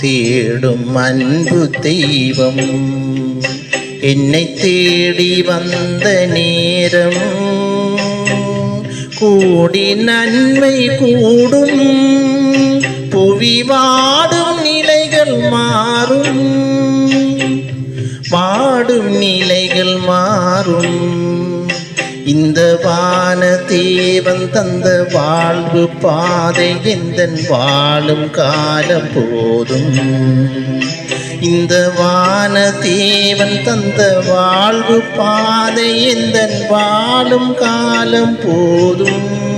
தேடும் அன்பு தெய்வம் என்னை தேடி வந்த நேரம் கூடி நன்மை கூடும். புவி வாடும் நிலைகள் மாறும். வாடும் நிலைகள் மாறும். இந்த வான தேவன் தந்த வாழ்வு பாதை எந்த வாழும் காலம் போதும். இந்த வான தேவன் தந்த வாழ்வு பாதை எந்த வாழும் காலம் போதும்.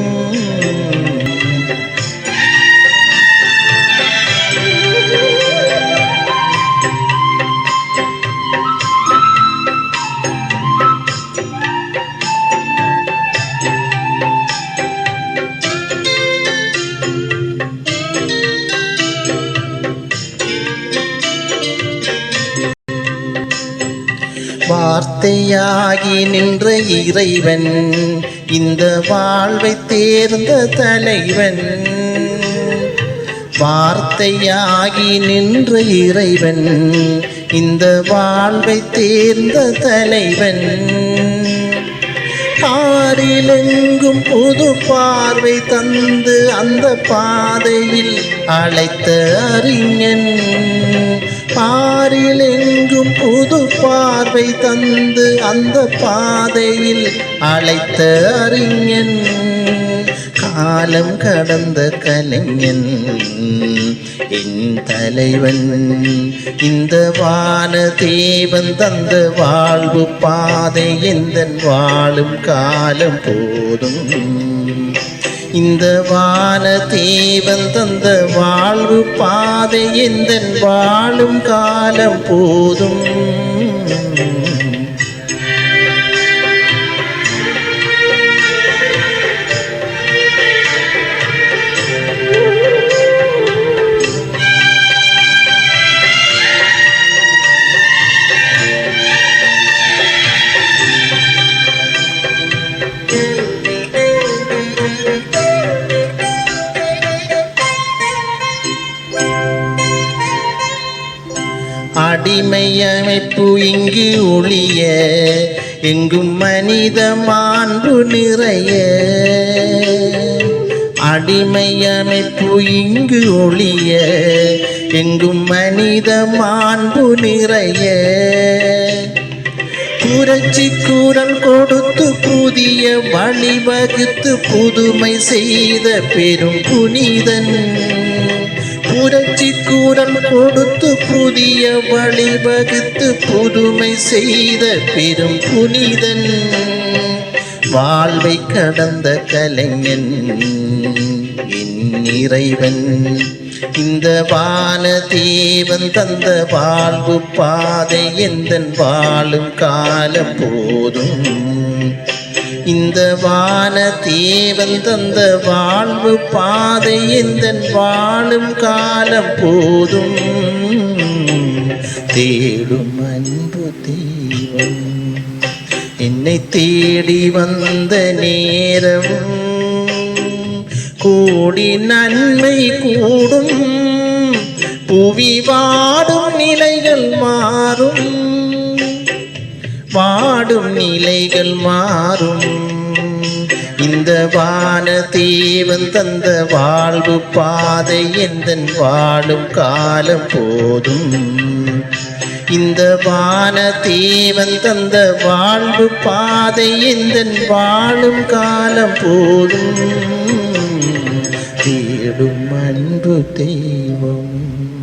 வார்த்தையாகி நின்ற இறைவன் இந்த வாழ்வை தேர்ந்த தலைவன். வார்த்தையாகி நின்ற இறைவன் இந்த வாழ்வை தேர்ந்த தலைவன். ஆறிலெங்கும் புது பார்வை தந்து அந்த பாதையில் அழைத்த அறிஞன். பா பார்வை தந்து அந்த பாதையில் அழைத்த அறிஞன். காலம் கடந்த கலைஞன். என் தலைவன் இந்த வான தேவன் தந்த வாழ்வு பாதை எந்த வாழும் காலம் போதும். இந்த வான தேவன் தந்த வாழ்வு பாதை எந்த வாழும் காலம் போதும். Thank you. அடிமை அமைப்பு இங்கு ஒளிய எங்கும் மனித மாண்பு நிறைய. அடிமை அமைப்பு இங்கு ஒளிய எங்கும் மனித மாண்பு நிறைய. புரட்சி கூறல் கொடுத்து புதிய வழிவகுத்து புதுமை செய்த பெரும் புனிதன். புரட்சி கூறல் கொடுத்து புதிய வழிவகுத்து புதுமை செய்த பெரும் புனிதன். வாழ்வை கடந்த கலைஞன் என் இறைவன். இந்த வான தேவன் தந்த வாழ்வு பாதை எந்தன் வாழும் காலம் போதும். இந்த வான தேவன் தந்த வாழ்வு பாதை எந்தன் வாழும் காலம் போதும். தேடும் அன்பு தெய்வம் என்னை தேடி வந்த நேரம். கூடி நன்மை கூடும் புவி வாடும் நிலைகள் மாறும். பாடும் நிலைகள் மாறும். இந்த வான தீவன் தந்த வாழ்வு பாதை எந்தன் வாழும் காலம் போதும். இந்த வான தீவன் தந்த வாழ்வு பாதை எந்தன் வாழும் காலம் போதும். தேடும் அன்பு தெய்வம்.